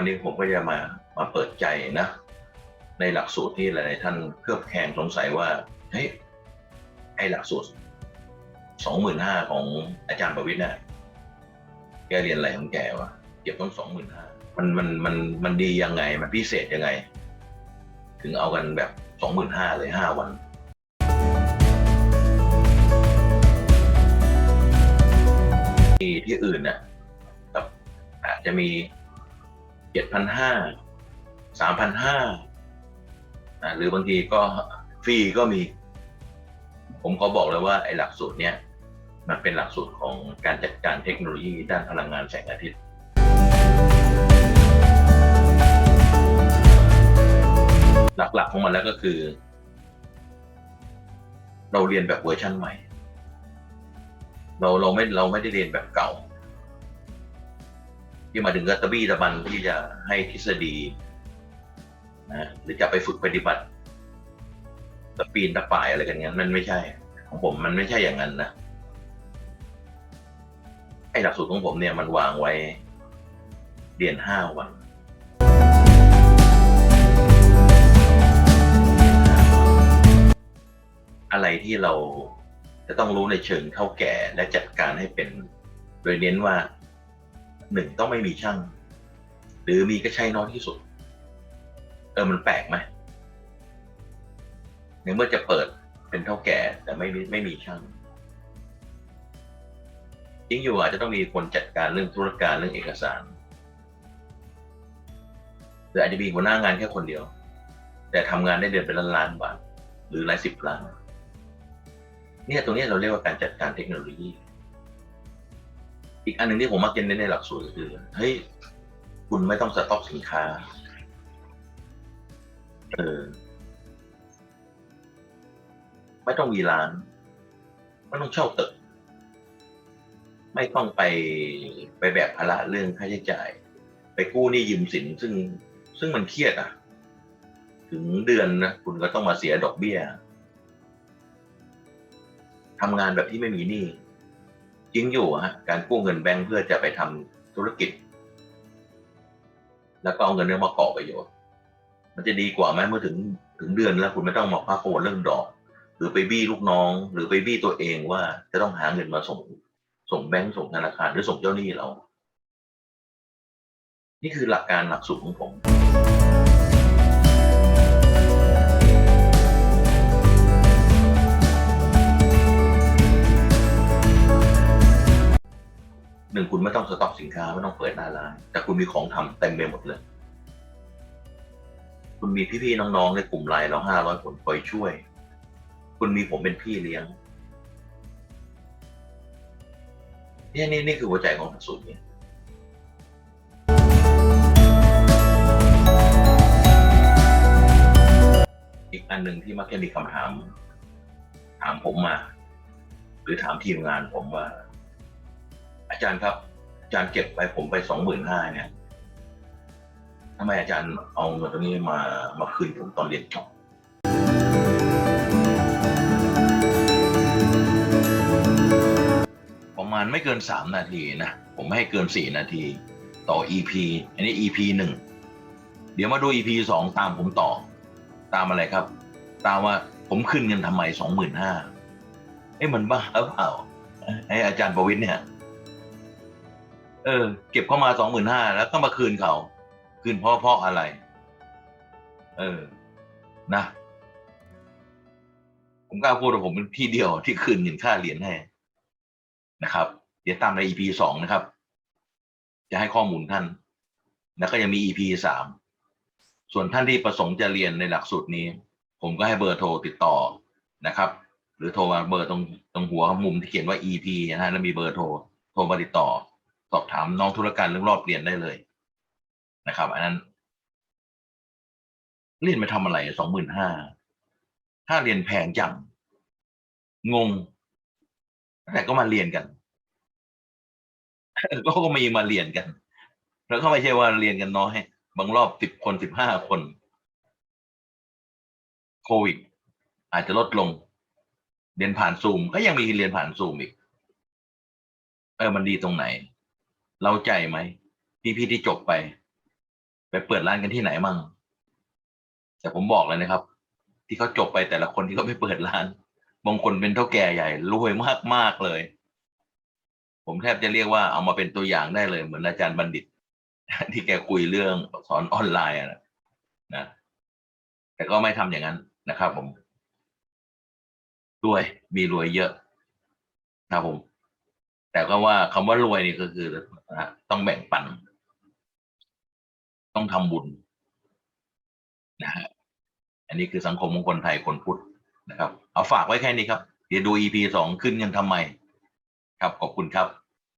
วันนี้ผมก็จะมามาเปิดใจนะ ในหลักสูตรที่หลายๆท่านเครือบแคลงสงสัยว่าเฮ้ยไอหลักสูตรสองหมื่นห้าของอาจารย์ประวิทย์เนี่ยแกเรียนอะไรของแกวะเก็บต้องสองหมื่นห้ามันมันมันมันดียังไง มันพิเศษยังไง ถึงเอากันแบบสองหมื่นห้าเลยห้าวันที่ที่อื่นน่ะแบบอาจจะมี เจ็ดพันห้าสามพันห้าหรือบางทีก็ฟรีก็มี ผมขอบอกเลยว่าไอ้หลักสูตรเนี้ยมันเป็นหลักสูตรของการจัดการเทคโนโลยีด้านพลังงานแสงอาทิตย์หลักๆของมันแล้วก็คือ เราเรียนแบบเวอร์ชั่นใหม่ เราเราไม่เราไม่ได้เรียนแบบเก่า ที่มาถึงกระตะบี้ตะบันที่จะให้ทฤษฎีนะหรือจะไปฝึกปฏิบัติตะปีนตะป่ายอะไรกันเงี้ยมันไม่ใช่ ของผมมันไม่ใช่อย่างนั้นนะไอ้หลักสูตรของผมเนี่ยมันวางไว้เรียนห้าวันอะไรที่เราจะต้องรู้ในเชิงเท่าแก่และจัดการให้เป็น โดยเน้นว่า หนึ่งต้องไม่มีช่าง หรือมีก็ใช้น้อยที่สุด เออมันแปลกไหมในเมื่อจะเปิดเป็นเท่าแก่แต่ไม่มีไม่มีช่างจริงอยู่อาจจะต้องมีคนจัดการเรื่องธุรการเรื่องเอกสารหรืออาจจะมีหัวหน้างานแค่คนเดียว แต่ทำงานได้เดือนเป็นล้านล้านๆบาทหรือหลายสิบล้านเนี่ยตรงนี้เราเรียกว่าการจัดการเทคโนโลยี อีกอันหนึ่งที่ผมมักจะเน้นในหลักสูตรก็คือเฮ้ยคุณไม่ต้องสต็อกสินค้า เออ ไม่ต้องมีร้าน ไม่ต้องเช่าตึก ไม่ต้องไปไปแบกภาระเรื่องค่าใช้จ่าย ไปกู้หนี้ยืมสินซึ่งซึ่งมันเครียดอะ ถึงเดือนนะคุณก็ต้องมาเสียดอกเบี้ยทำงานแบบที่ไม่มีหนี้ จริงอยู่ฮะการกู้เงินแบงค์เพื่อจะไปทำธุรกิจ แล้วก็เอาเงินนี้มาก่อประโยชน์ มันจะดีกว่าไหมเมื่อถึงถึงเดือนแล้วคุณไม่ต้องมาพักโอนเรื่องดอก หรือไปบี้ลูกน้อง หรือไปบี้ตัวเองว่าจะต้องหาเงินมาส่ง ส่งแบงค์ส่งธนาคารหรือส่งเจ้าหนี้เรา นี่คือหลักการหลักสูตรของผม หนึ่งคุณไม่ต้องสต็อกสินค้าไม่ต้องเปิดหน้าร้าน แต่คุณมีของทำเต็มไปหมดเลย คุณมีพี่ๆน้องๆในกลุ่มไลน์เราห้าร้อยคนคอยช่วย คุณมีผมเป็นพี่เลี้ยงเนี่ยนี่นี่คือหัวใจของหลักสูตรเนี่ยอีกอันหนึ่งที่มักจะมีคำถาม ถามผมมา หรือถามทีมงานผมว่า อาจารย์ครับ อาจารย์เก็บไปผมไปสองหมื่นห้าเนี่ยทำไมอาจารย์เอาเงินตรงนี้มามาคืนผมตอนเรียนจบประมาณไม่เกินสามนาทีนะ ผมไม่ให้เกินสี่นาที ต่อ EP อันนี้ EP หนึ่งเดี๋ยวมาดู EP สองตามผมต่อ ตามอะไรครับ ตามว่าผมคืนเงินทำไมสองหมื่นห้าเอ้มันบ้าหรือเปล่าไอ้อาจารย์ประวิทย์เนี่ย เออ เก็บเข้ามาสองหมื่นห้าแล้วก็มาคืนเขา คืนพราะเพราะอะไร เออ นะ ผมกล้าพูดว่าผมเป็นที่เดียวที่คืนเงินค่าเหรียนให้นะครับ เดี๋ยวตามใน EP สองนะครับ จะให้ข้อมูลท่าน แล้วก็ยังมี EP สามส่วนท่านที่ประสงค์จะเรียนในหลักสูตรนี้ ผมก็ให้เบอร์โทรติดต่อนะครับ หรือโทรมาเบอร์ตรงตรงหัวมุมที่เขียนว่า EP นะฮะแล้วมีเบอร์โทรโทรมาติดต่อ สอบถามน้องธุรการเรื่องรอบเรียนได้เลยนะครับ อันนั้น เรียนไปทำอะไรสองหมื่นห้าถ้าเรียนแพงจังงง แต่ก็มาเรียนกันก็ก็มีมาเรียนกัน แล้วก็ไม่ใช่ว่าเรียนกันน้อยบางรอบสิบคนสิบห้าคนโควิดอาจจะลดลง เรียนผ่านซูมก็ยังมีเรียนผ่านซูมอีก เออมันดีตรงไหน เราใจไหม พี่พี่ที่จบไป ไปเปิดร้านกันที่ไหนมั่ง แต่ผมบอกเลยนะครับ ที่เขาจบไปแต่ละคนที่เขาไปเปิดร้าน บางคนเป็นเท่าแก่ใหญ่รวยมากมากเลย ผมแทบจะเรียกว่าเอามาเป็นตัวอย่างได้เลยเหมือนอาจารย์บัณฑิต ที่แกคุยเรื่องสอนออนไลน์นะนะแต่ก็ไม่ทำอย่างนั้นนะครับผมรวยมีรวยเยอะนะครับผม แต่ก็ว่าคำว่ารวยนี่ก็คือต้องแบ่งปัน ต้องทำบุญนะฮะอันนี้คือสังคมของคนไทยคนพุทธนะครับ เอาฝากไว้แค่นี้ครับ เดี๋ยวดู EP สองขึ้นกันทำไม ครับขอบคุณครับ